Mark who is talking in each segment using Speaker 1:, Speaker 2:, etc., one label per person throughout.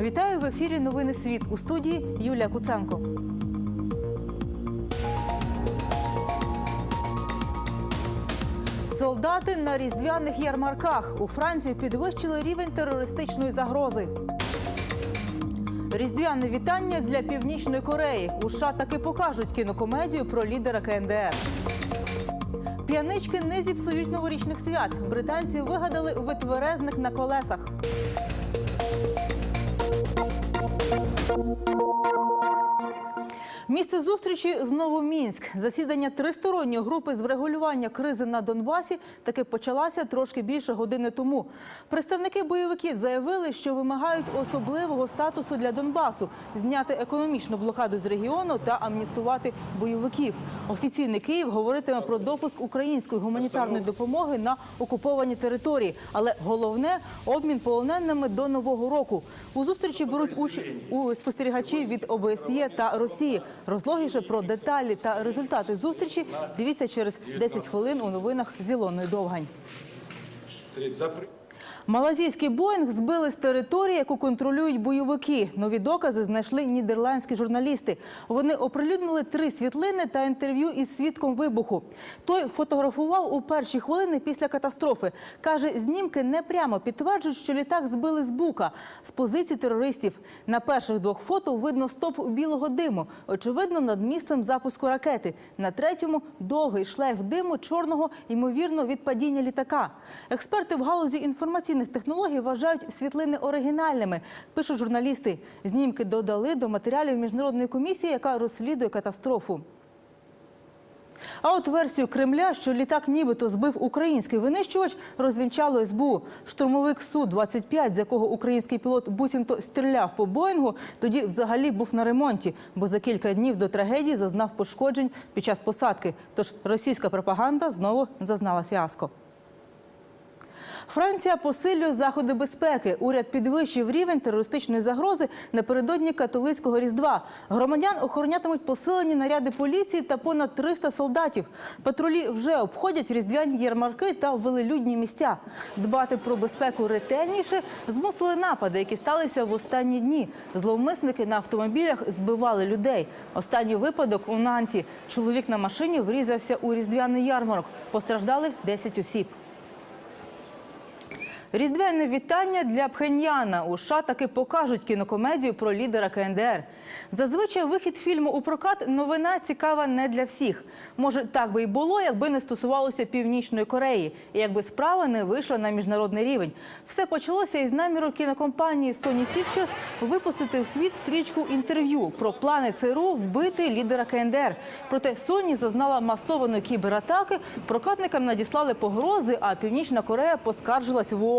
Speaker 1: Вітаю в ефірі Новини Світ у студії Юлія Куценко. Солдати на різдвяних ярмарках у Франції підвищили рівень терористичної загрози. Різдвяне вітання для Північної Кореї. У США таки покажуть кінокомедію про лідера КНДР. П'янички не зіпсують новорічних свят. Британці вигадали витверезних на колесах. Місце зустрічі знову мінськ. Засідання тристоронньої групи з врегулювання кризи на Донбасі таки почалася трошки більше години тому. Представники бойовиків заявили, що вимагають особливого статусу для Донбасу, зняти економічну блокаду з регіону та амністувати бойовиків. Офіційний Київ говоритиме про допуск української гуманітарної допомоги на окуповані території. Але головне обмін полоненими до нового року. У зустрічі беруть участь спостерігачі від ОБСЄ та Росії. Розлогіше про деталі та результати зустрічі дивіться через 10 хвилин у новинах з Ілоною Довгань. Малазійський Боїнг збили з території, яку контролюють бойовики. Нові докази знайшли нідерландські журналісти. Вони оприлюднили три світлини та інтерв'ю із свідком вибуху. Той фотографував у перші хвилини після катастрофи. Каже, знімки не прямо підтверджують, що літак збили з бука з позицій терористів. На перших двох фото видно стоп білого диму. Очевидно, над місцем запуску ракети. На третьому довгий шлейф диму чорного, ймовірно, від падіння літака. Експерти в галузі інформаційних технологій вважають світлини оригінальними. Пишуть журналісти. Знімки додали до матеріалів міжнародної комісії, яка розслідує катастрофу. А от версію Кремля, що літак нібито збив український винищувач, розвінчало СБУ. Штурмовик Су-25, з якого український пілот буцімто стріляв по Боїнгу, тоді взагалі був на ремонті, бо за кілька днів до трагедії зазнав пошкоджень під час посадки. Тож російська пропаганда знову зазнала фіаско. Франція посилює заходи безпеки. Уряд підвищив рівень терористичної загрози напередодні католицького різдва. Громадян охоронятимуть посилені наряди поліції та понад 300 солдатів. Патрулі вже обходять різдвяні ярмарки та велелюдні місця. Дбати про безпеку ретельніше змусили напади, які сталися в останні дні. Зловмисники на автомобілях збивали людей. Останній випадок у Нанті. Чоловік на машині врізався у різдвяний ярмарок. Постраждали 10 осіб. Різдвяне вітання для Пхеньяна. У США таки покажуть кінокомедію про лідера КНДР. Зазвичай вихід фільму у прокат новина цікава не для всіх. Може, так би і було, якби не стосувалося Північної Кореї, і якби справа не вийшла на міжнародний рівень. Все почалося із наміру кінокомпанії Sony Pictures випустити в світ стрічку інтерв'ю про плани ЦРУ вбити лідера КНДР. Проте Sony зазнала масованої кібератаки. Прокатникам надіслали погрози, а Північна Корея поскаржилась в ООН.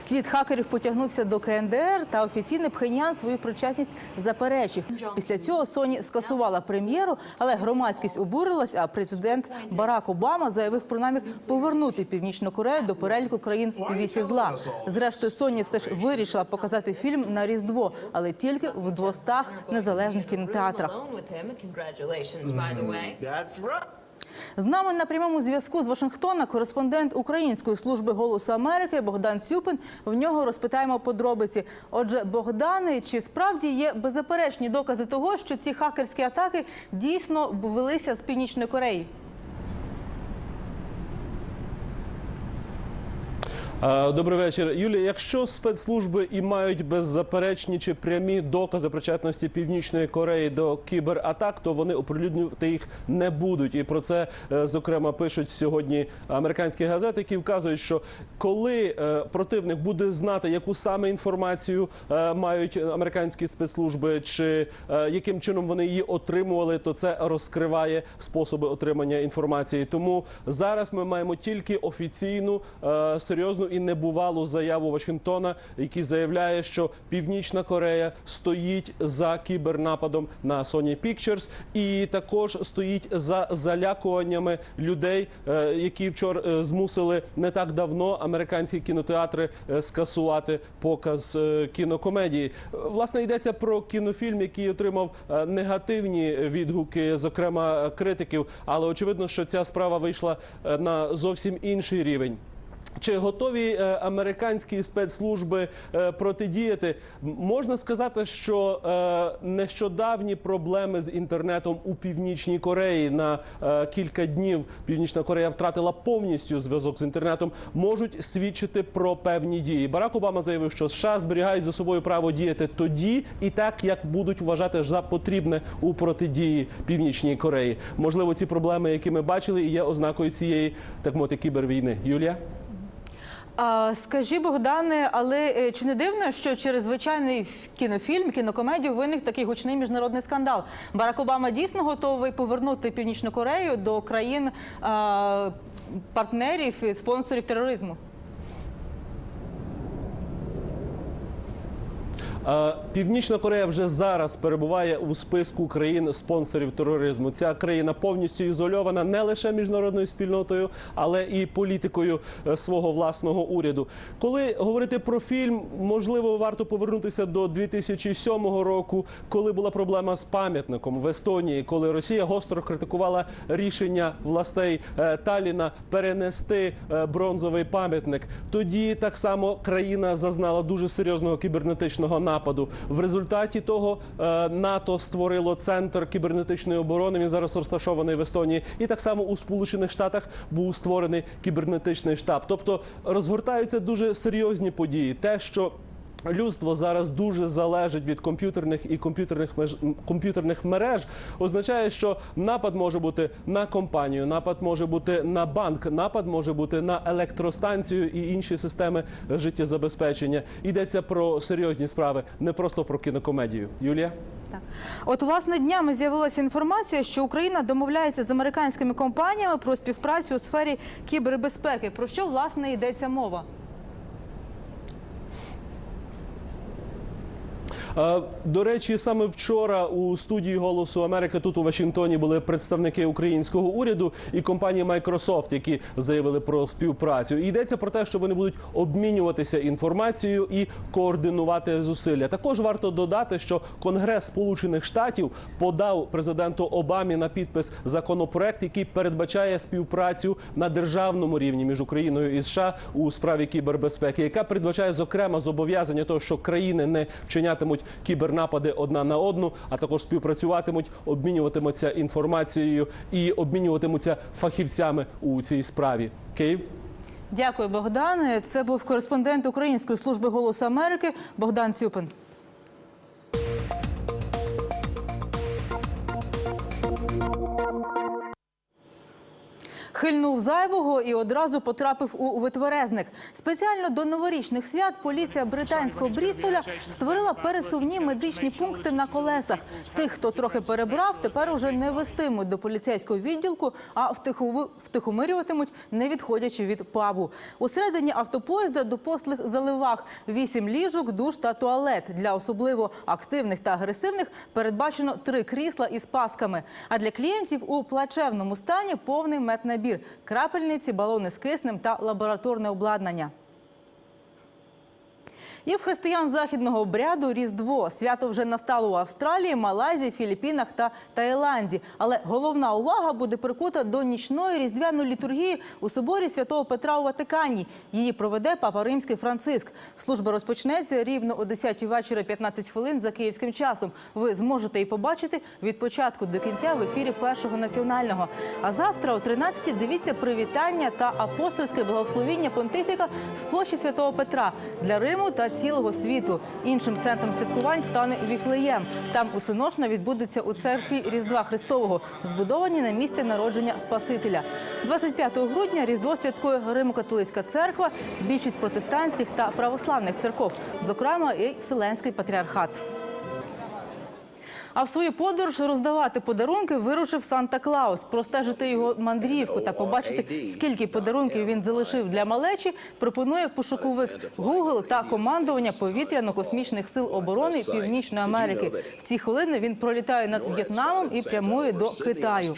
Speaker 1: Слід хакерів потягнувся до КНДР, та офіційний Пхенян свою причетність заперечив. Після цього Sony скасувала прем'єру, але громадськість обурилась. А президент Барак Обама заявив про намір повернути Північну Корею до переліку країн у вісі зла. Зрештою, Sony все ж вирішила показати фільм на різдво, але тільки в 200 незалежних кінотеатрах.
Speaker 2: alone with
Speaker 1: З нами на прямому зв'язку з Вашингтона кореспондент Української служби голосу Америки Богдан Цюпин. В нього розпитаємо подробиці. Отже, Богдане, чи справді є беззаперечні докази того, що ці хакерські атаки дійсно велися з північної Кореї?
Speaker 3: Добрий вечір, Юлія. Якщо спецслужби і мають беззаперечні чи прямі докази причетності Північної Кореї до кібератак, то вони оприлюднювати їх не будуть. І про це е, зокрема пишуть сьогодні американські газети, які вказують, що коли е, противник буде знати, яку саме інформацію е, мають американські спецслужби, чи яким чином вони її отримували, то це розкриває способи отримання інформації. Тому зараз ми маємо тільки офіційну е, серйозну і небувалу заяву Вашингтона, який заявляє, що Північна Корея стоїть за кібернападом на Sony Pictures і також стоїть за залякуваннями людей, е, які вчора е, змусили не так давно американські кінотеатри е, скасувати показ кінокомедії. Власне йдеться про кінофільм, який отримав негативні відгуки, зокрема критиків. Але очевидно, що ця справа вийшла на зовсім інший рівень. Чи готові е, американські спецслужби е, протидіяти? Можна сказати, що е, нещодавні проблеми з інтернетом у північній Кореї на кілька днів Північна Корея втратила повністю зв'язок з інтернетом, можуть свідчити про певні дії. Барак Обама заявив, що США зберігають за собою право діяти тоді і так, як будуть вважати за потрібне у протидії Північній Кореї. Можливо, ці проблеми, які ми бачили, і є ознакою цієї так мовити кібервійни. Юлія.
Speaker 1: А, скажи, Богдане, але е, чи не дивно, що через звичайний кінофільм, кінокомедію виник такий гучний міжнародний скандал? Барак Обама дійсно готовий повернути Північну Корею до країн партнерів і спонсорів тероризму?
Speaker 3: Північна Корея вже зараз перебуває у списку країн спонсорів тероризму. Ця країна повністю ізольована не лише міжнародною спільнотою, але і політикою е, свого власного уряду. Коли говорити про фільм, можливо, варто повернутися до 2007 року, коли була проблема з пам'ятником в Естонії, коли Росія гостро критикувала рішення властей е, Таліна перенести е, бронзовий пам'ятник. Тоді так само країна зазнала дуже серйозного кібернетичного нападу. В результаті того е, НАТО створило центр кібернетичної оборони. Він зараз розташований в Естонії, і так само у Сполучених Штатах був створений кібернетичний штаб. Тобто розгортаються дуже серйозні події. Те, що Людство зараз дуже залежить від комп'ютерних і комп'ютерних меж комп'ютерних мереж. Означає, що напад може бути на компанію, напад може бути на банк, напад може бути на електростанцію і інші системи життєзабезпечення. Йдеться про серйозні справи, не просто про кінокомедію. Юлія.
Speaker 1: Так. От власне днями з'явилася інформація, що Україна домовляється з американськими компаніями про співпрацю у сфері кібербезпеки. Про що власне йдеться мова?
Speaker 3: До речі, саме вчора у студії Голосу Америки тут у Вашингтоні були представники українського уряду і компанії Microsoft, які заявили про співпрацю. І йдеться про те, що вони будуть обмінюватися інформацією і координувати зусилля. Також варто додати, що Конгрес Сполучених Штатів подав президенту Обамі на підпис законопроект, який передбачає співпрацю на державному рівні між Україною і США у справі кібербезпеки, яка передбачає зокрема зобов'язання того, що країни не вчинятимуть кібернапади одна на одну, а також співпрацюватимуть, обмінюватимуться інформацією і обмінюватимуться фахівцями у цій справі. Київ.
Speaker 1: Дякую, Богдане. Це був кореспондент Української служби голосу Америки Богдан Цюпин. Хильнув зайвого і одразу потрапив у витверезник. Спеціально до новорічних свят поліція британського Брістоля створила пересувні медичні пункти на колесах. Тих, хто трохи перебрав, тепер уже не вестимуть до поліцейського відділку, а втихомирюватимуть, не відходячи від пабу. Усередині автопоїзда до послуг заливах вісім ліжок, душ та туалет. Для особливо активних та агресивних передбачено три крісла із пасками. А для клієнтів у плачевному стані повний меднабір – крапельниці, балони з киснем та лабораторне обладнання. І в християн західного обряду Різдво. Свято вже настало у Австралії, Малайзії, Філіппінах та Таїланді. Але головна увага буде прикута до нічної різдвяної літургії у соборі святого Петра у Ватикані. Її проведе папа Римський Франциск. Служба розпочнеться рівно о 10 вечора 15 хвилин за київським часом. Ви зможете її побачити від початку до кінця в ефірі першого національного. А завтра о 13 дивіться привітання та апостольське благословіння понтифіка з площі святого Петра для Риму та цілого світу. Іншим центром святкувань стане Віфлеєм. Там усиношна відбудеться у церкві Різдва Христового, збудованій на місці народження Спасителя. 25 грудня Різдво святкує Римо-католицька церква, більшість протестантських та православних церков, зокрема і Вселенський патріархат. А в свою подорож роздавати подарунки вирушив Санта-Клаус. Простежити його мандрівку та побачити, скільки подарунків він залишив для малечі, пропонує пошуковик Google та командування повітряно-космічних сил оборони Північної Америки. В ці хвилини він пролітає над В'єтнамом і прямує до Китаю.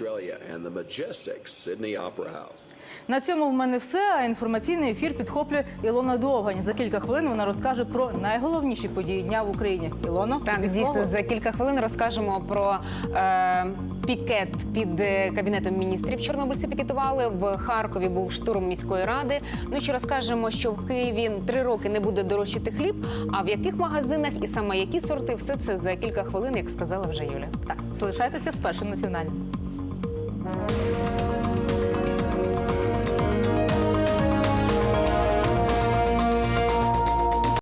Speaker 1: На цьому в мене все. А інформаційний ефір підхоплює Ілона Довгань. За кілька хвилин вона розкаже про найголовніші події дня в Україні. Ілоно,
Speaker 4: Так, дійсно,
Speaker 1: слово.
Speaker 4: за кілька хвилин розкажемо про е, пікет під е, кабінетом міністрів. Чорнобильці пікетували в Харкові. Був штурм міської ради. Ну ще розкажемо, що в Києві три роки не буде дорожчати хліб. А в яких магазинах і саме які сорти, все це за кілька хвилин, як сказала вже Юля.
Speaker 1: Так, залишайтеся з першим національним.